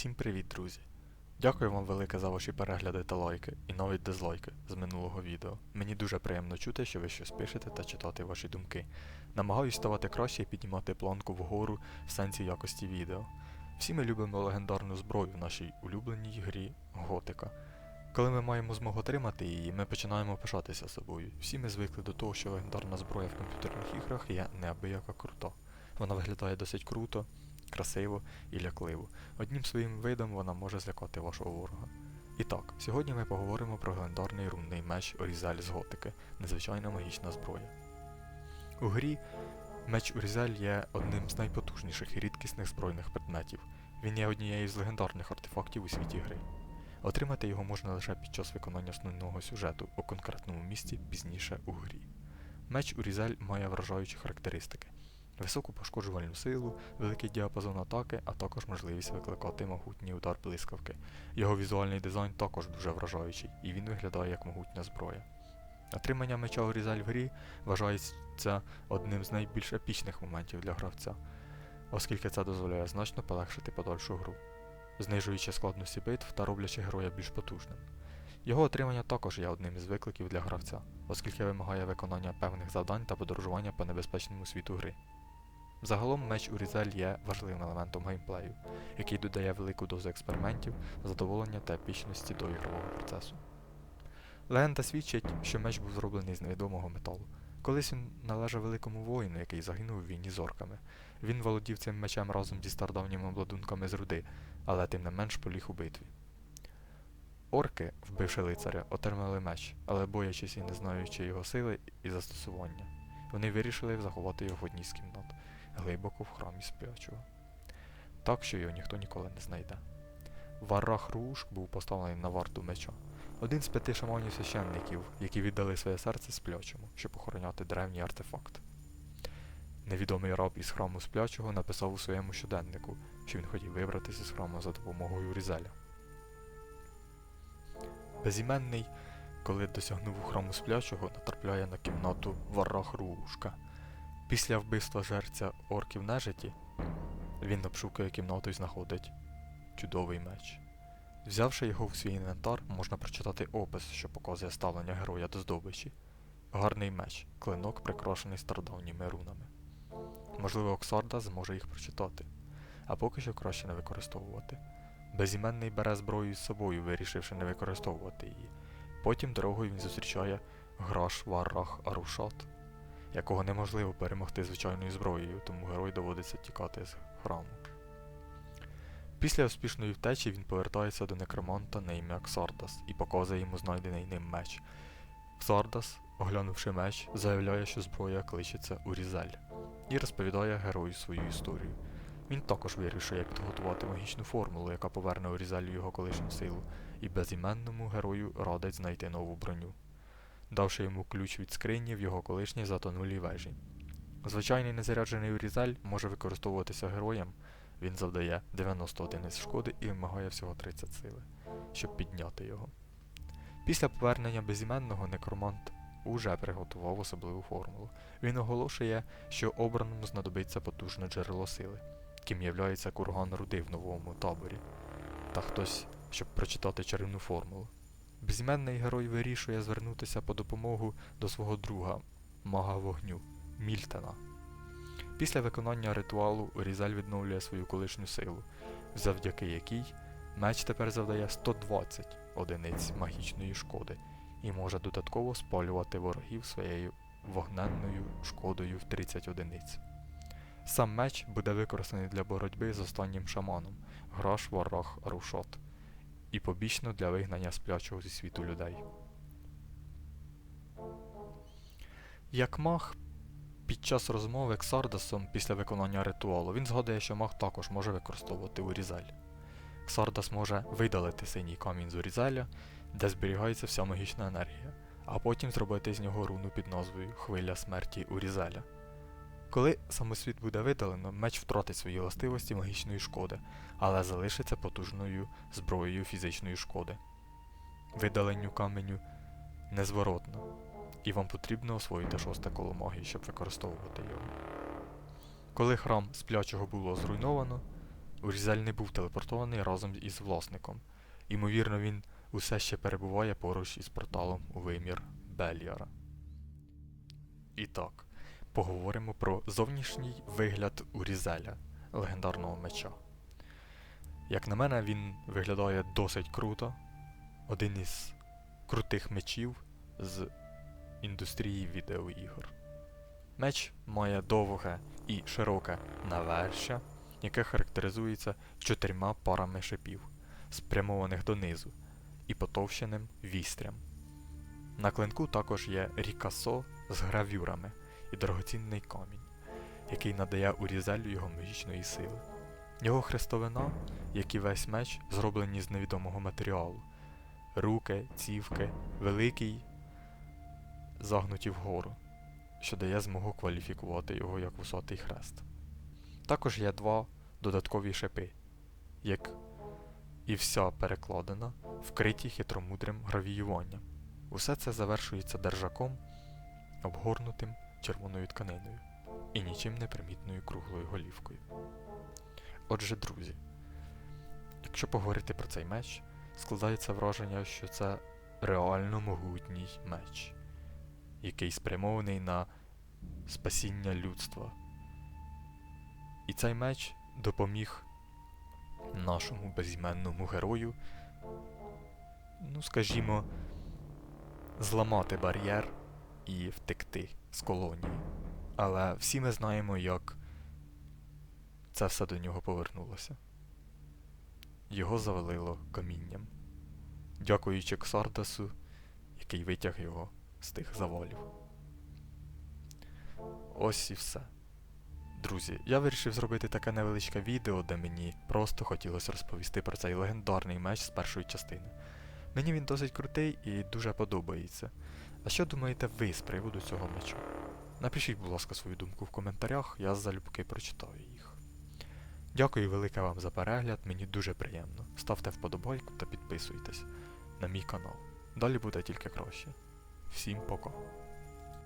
Всім привіт, друзі! Дякую вам велике за ваші перегляди та лайки, і навіть дизлайки з минулого відео. Мені дуже приємно чути, що ви щось пишете та читати ваші думки. Намагаюсь ставати краще і піднімати планку вгору в сенсі якості відео. Всі ми любимо легендарну зброю в нашій улюбленій грі Готика. Коли ми маємо змогу отримати її, ми починаємо пишатися собою. Всі ми звикли до того, що легендарна зброя в комп'ютерних іграх є неабияка крута. Вона виглядає досить круто, красиво і лякливо. Одним своїм видом вона може злякати вашого ворога. І так, сьогодні ми поговоримо про легендарний рунний меч Орізель з Готики, незвичайна магічна зброя. У грі меч Орізель є одним з найпотужніших і рідкісних збройних предметів. Він є однією з легендарних артефактів у світі гри. Отримати його можна лише під час виконання основного сюжету у конкретному місці пізніше у грі. Меч Урізель має вражаючі характеристики: високу пошкоджувальну силу, великий діапазон атаки, а також можливість викликати могутній удар блискавки. Його візуальний дизайн також дуже вражаючий, і він виглядає як могутня зброя. Отримання меча Орізель в грі вважається одним з найбільш епічних моментів для гравця, оскільки це дозволяє значно полегшити подальшу гру, знижуючи складності битв та роблячи героя більш потужним. Його отримання також є одним із викликів для гравця, оскільки вимагає виконання певних завдань та подорожування по небезпечному світу гри. Загалом меч Урізель є важливим елементом геймплею, який додає велику дозу експериментів, задоволення та епічності до ігрового процесу. Легенда свідчить, що меч був зроблений з невідомого металу. Колись він належав великому воїну, який загинув у війні з орками. Він володів цим мечем разом зі стародавніми обладунками з руди, але тим не менш поліг у битві. Орки, вбивши лицаря, отримали меч, але боячись і не знаючи його сили і застосування, вони вирішили заховати його в одній з кімнат, глибоко в храмі сплячого. Так, що його ніхто ніколи не знайде. Варрах Руш був поставлений на варту меча. Один з п'яти шаманів священників, які віддали своє серце сплячому, щоб охороняти древній артефакт. Невідомий раб із храму сплячого написав у своєму щоденнику, що він хотів вибратися з храму за допомогою Різеля. Безіменний, коли досягнув у храму сплячого, натрапляє на кімнату Варрах Рушка. Після вбивства жерця орків нежиті, він обшукує кімнату і знаходить чудовий меч. Взявши його в свій інвентар, можна прочитати опис, що показує ставлення героя до здобичі. Гарний меч, клинок, прикрашений стародавніми рунами. Можливо, Оксарда зможе їх прочитати, а поки що краще не використовувати. Безіменний бере зброю з собою, вирішивши не використовувати її. Потім дорогою він зустрічає Граш Варрах Арушат, якого неможливо перемогти звичайною зброєю, тому герой доводиться тікати з храму. Після успішної втечі він повертається до некроманта на ім'я Ксардас і показує йому знайдений ним меч. Ксардас, оглянувши меч, заявляє, що зброя кличеться Урізель, і розповідає герою свою історію. Він також вирішує підготувати магічну формулу, яка поверне Орізелю його колишню силу, і безіменному герою радить знайти нову броню, давши йому ключ від скрині в його колишній затонулій вежі. Звичайний незаряджений Орізель може використовуватися героєм, він завдає 90 одиниць шкоди і вимагає всього 30 сили, щоб підняти його. Після повернення безіменного некромант уже приготував особливу формулу. Він оголошує, що обраному знадобиться потужне джерело сили ким являється курган руди в новому таборі, та хтось, щоб прочитати чарівну формулу. Безіменний герой вирішує звернутися по допомогу до свого друга, мага вогню, Мільтена. Після виконання ритуалу Різель відновлює свою колишню силу, завдяки якій меч тепер завдає 120 одиниць магічної шкоди і може додатково спалювати ворогів своєю вогненною шкодою в 30 одиниць. Сам меч буде використаний для боротьби з останнім шаманом Граш Варрах Рушот і побічно для вигнання сплячого зі світу людей. Як маг під час розмови з Сардасом після виконання ритуалу він згадує, що маг також може використовувати Урізель. Ксардас може видалити синій камінь з Урізеля, де зберігається вся магічна енергія, а потім зробити з нього руну під назвою Хвиля смерті Урізеля. Коли самосвіт буде видалено, меч втратить свої властивості магічної шкоди, але залишиться потужною зброєю фізичної шкоди. Видаленню каменю незворотно, і вам потрібно освоїти шосте коло магії, щоб використовувати його. Коли храм сплячого було зруйновано, Урізель не був телепортований разом із власником. Ймовірно, він усе ще перебуває поруч із порталом у вимір Бельяра. І так, поговоримо про зовнішній вигляд Урізеля, легендарного меча. Як на мене, він виглядає досить круто. Один із крутих мечів з індустрії відеоігор. Меч має довге і широке навершя, яке характеризується чотирма парами шипів, спрямованих донизу, і потовщеним вістрям. На клинку також є рікасо з гравюрами і дорогоцінний камінь, який надає урізелю його магічної сили. Його хрестовина, як і весь меч, зроблені з невідомого матеріалу. Руки, цівки, великий, загнуті вгору, що дає змогу кваліфікувати його як висотий хрест. Також є два додаткові шипи, як і вся перекладина, вкриті хитромудрим гравіюванням. Усе це завершується держаком, обгорнутим червоною тканиною і нічим не примітною круглою голівкою. Отже, друзі, якщо поговорити про цей меч, складається враження, що це реально могутній меч, який спрямований на спасіння людства. І цей меч допоміг нашому безіменному герою, ну, скажімо, зламати бар'єр і втекти з колонії. Але всі ми знаємо, як це все до нього повернулося. Його завалило камінням, дякуючи Ксардасу, який витяг його з тих завалів. Ось і все. Друзі, я вирішив зробити таке невеличке відео, де мені просто хотілося розповісти про цей легендарний меч з першої частини. Мені він досить крутий і дуже подобається. А що думаєте ви з приводу цього меча? Напишіть, будь ласка, свою думку в коментарях, я залюбки прочитаю їх. Дякую велике вам за перегляд, мені дуже приємно. Ставте вподобайку та підписуйтесь на мій канал. Далі буде тільки краще. Всім пока.